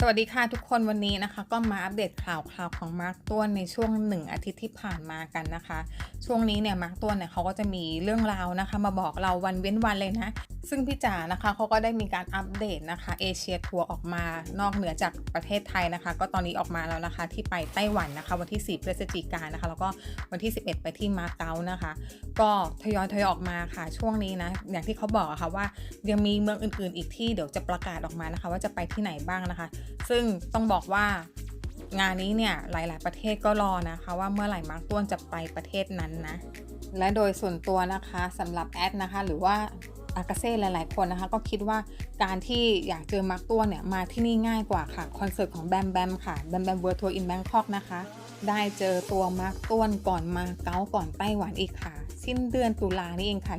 สวัสดีค่ะทุกคนวันนี้นะคะ ก็มาอัปเดตข่าวข่าวของมาร์กต้วนในช่วงหนึ่งอาทิตย์ที่ผ่านมากันนะคะ ช่วงนี้เนี่ยมาร์กต้วนเนี่ยเขาก็จะมีเรื่องราวนะคะ มาบอกเราวันเว้นวันเลยนะ ซึ่งพี่จ๋านะคะเขาก็ได้มีการอัปเดตนะคะเอเชียทัวร์ออกมานอกเหนือจากประเทศไทยนะคะ ก็ตอนนี้ออกมาแล้วนะคะที่ไปไต้หวันนะคะ วันที่ 4 พฤศจิกายนนะคะ แล้วก็วันที่ 11 ไปที่มาเก๊านะคะ ก็ทยอยทยอยออกมาค่ะช่วงนี้นะอย่างที่เขาบอกอะค่ะว่ายังมีเมืองอื่นๆ อีกที่เดี๋ยวจะประกาศออกมานะคะ ว่าจะไปที่ไหนบ้างนะคะ ซึ่งต้องบอกว่างานนี้เนี่ยหลาย ๆ ประเทศก็รอนะคะว่าเมื่อไหร่มาร์กต้วนจะไปประเทศนั้นนะและโดยส่วนตัวนะคะสำหรับแอดนะคะ หรือว่า อากาเซ่หลายๆ คนนะคะ ก็คิดว่าการที่อยากเจอมาร์กต้วเนี่ย มาที่นี่ง่ายกว่าค่ะ คอนเสิร์ตของแบมแบมค่ะแบมแบมเวิร์ทัวร์อินแบงคอกนะคะ ได้เจอตัวมาร์กต้วนก่อนมาเก๊าก่อนไต้หวันอีกค่ะ สิ้นเดือนตุลานี่เองค่ะ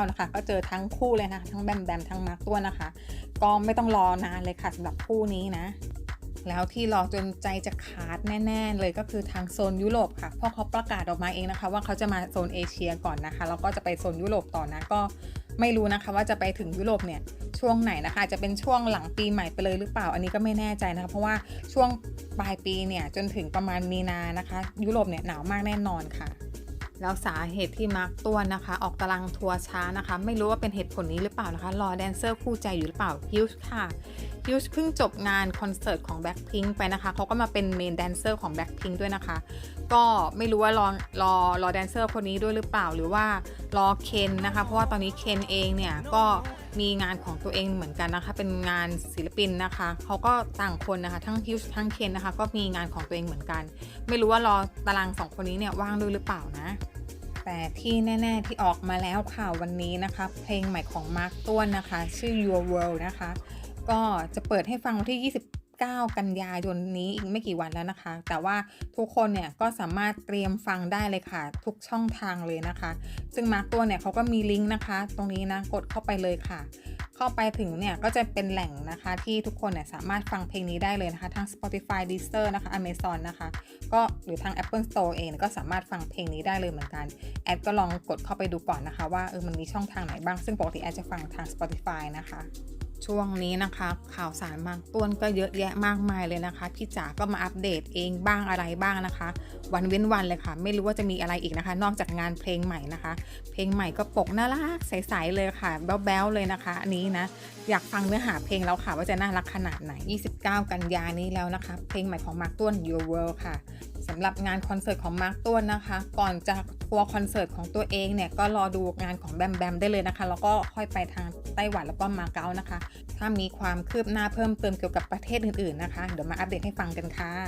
28-29 นะคะ ก็เจอทั้งคู่เลยนะคะทั้งแบมแบมทั้งมาร์กต้วนนะคะ ก็ไม่ต้องรอนานเลยค่ะสำหรับคู่นี้นะแล้วที่รอจนใจจะขาดแน่ ๆ เลยก็คือทางโซนยุโรปค่ะเพราะเขาประกาศออกมาเองนะคะ ว่าเขาจะมาโซนเอเชียก่อนนะคะ แล้วก็จะไปโซนยุโรปต่อนะก็ไม่รู้นะคะว่าจะไปถึงยุโรปเนี่ยช่วงไหนนะคะจะเป็นช่วงหลังปีใหม่ไปเลยหรือเปล่า อันนี้ก็ไม่แน่ใจนะคะเพราะว่าช่วงปลายปีเนี่ยจนถึงประมาณมีนานะคะ ยุโรปเนี่ยหนาวมากแน่นอนค่ะแล้วสาเหตุที่มาร์กตัวนะคะ ออกตารางทัวร์ช้านะคะ ไม่รู้ว่าเป็นเหตุผลนี้หรือเปล่านะคะ รอแดนเซอร์คู่ใจอยู่หรือเปล่าฮิวส์ค่ะฮิวส์เพิ่งจบงานคอนเสิร์ตของ Blackpink ไปนะคะเขาก็มาเป็นเมนแดนเซอร์ของ Blackpink ด้วยนะคะ ก็ไม่รู้ว่ารอรอรอแดนเซอร์คนนี้ด้วยหรือเปล่า หรือว่า รอเคนนะคะ เพราะว่าตอนนี้เคนเองเนี่ยก็มีงานของตัวเองเหมือนกันนะคะ เป็นงานศิลปินนะคะเขาก็ต่างคนนะคะ ทั้งฮิวส์ทั้งเคนนะคะ ก็มีงานของตัวเองเหมือนกัน ไม่รู้ว่ารอตารางสองคนนี้เนี่ยว่างด้วยหรือเปล่านะ แต่ที่แน่ ๆ ที่ออกมาแล้วข่าววันนี้นะคะ เพลงใหม่ของมาร์คต้วนนะคะ ชื่อ Your World นะคะ ก็จะเปิดให้ฟังวันที่ 9 กันยายนนี้อีกไม่กี่วันแล้วนะคะ แต่ว่าทุกคนเนี่ยก็สามารถเตรียมฟังได้เลยค่ะ ทุกช่องทางเลยนะคะ ซึ่งมาร์ต้วเนี่ยเขาก็มีลิงก์นะคะ ตรงนี้นะกดเข้าไปเลยค่ะ เข้าไปถึงเนี่ยก็จะเป็นแหล่งนะคะที่ทุกคนเนี่ยสามารถฟังเพลงนี้ได้เลยนะคะทั้ง Spotify Deezer นะคะ Amazon นะคะ ก็หรือทาง Apple Store เองก็สามารถฟังเพลงนี้ได้เลยเหมือนกัน แอดก็ลองกดเข้าไปดูก่อนนะคะ ว่าเออมันมีช่องทางไหนบ้าง ซึ่งปกติแอดจะฟังทาง Spotify นะคะ ช่วงนี้นะคะข่าวสารมากต้นก็เยอะแยะมากมายเลยนะคะ พี่จ๋าก็มาอัปเดตเองบ้างอะไรบ้างนะคะ วันเว้นวันเลยค่ะ ไม่รู้ว่าจะมีอะไรอีกนะคะ นอกจากงานเพลงใหม่นะคะ เพลงใหม่ก็ปกน่ารักใสๆเลยค่ะ แบ๊วๆเลยนะคะอันนี้นะ อยากฟังเนื้อหาเพลงแล้วค่ะ ว่าจะน่ารักขนาดไหน 29 กันยานี้แล้วนะคะ เพลงใหม่ของมาร์กต้น Your World ค่ะสำหรับงานคอนเสิร์ตของมาร์กต้นนะคะ ก่อนจะทัวร์คอนเสิร์ตของตัวเองเนี่ยก็รอดูงานของแบมแบมได้เลยนะคะ แล้วก็ค่อยไปทางไต้หวันแล้วก็มาเก๊านะคะถ้ามีความคืบหน้าเพิ่มเติมเกี่ยวกับประเทศอื่นๆนะคะ เดี๋ยวมาอัปเดตให้ฟังกันค่ะ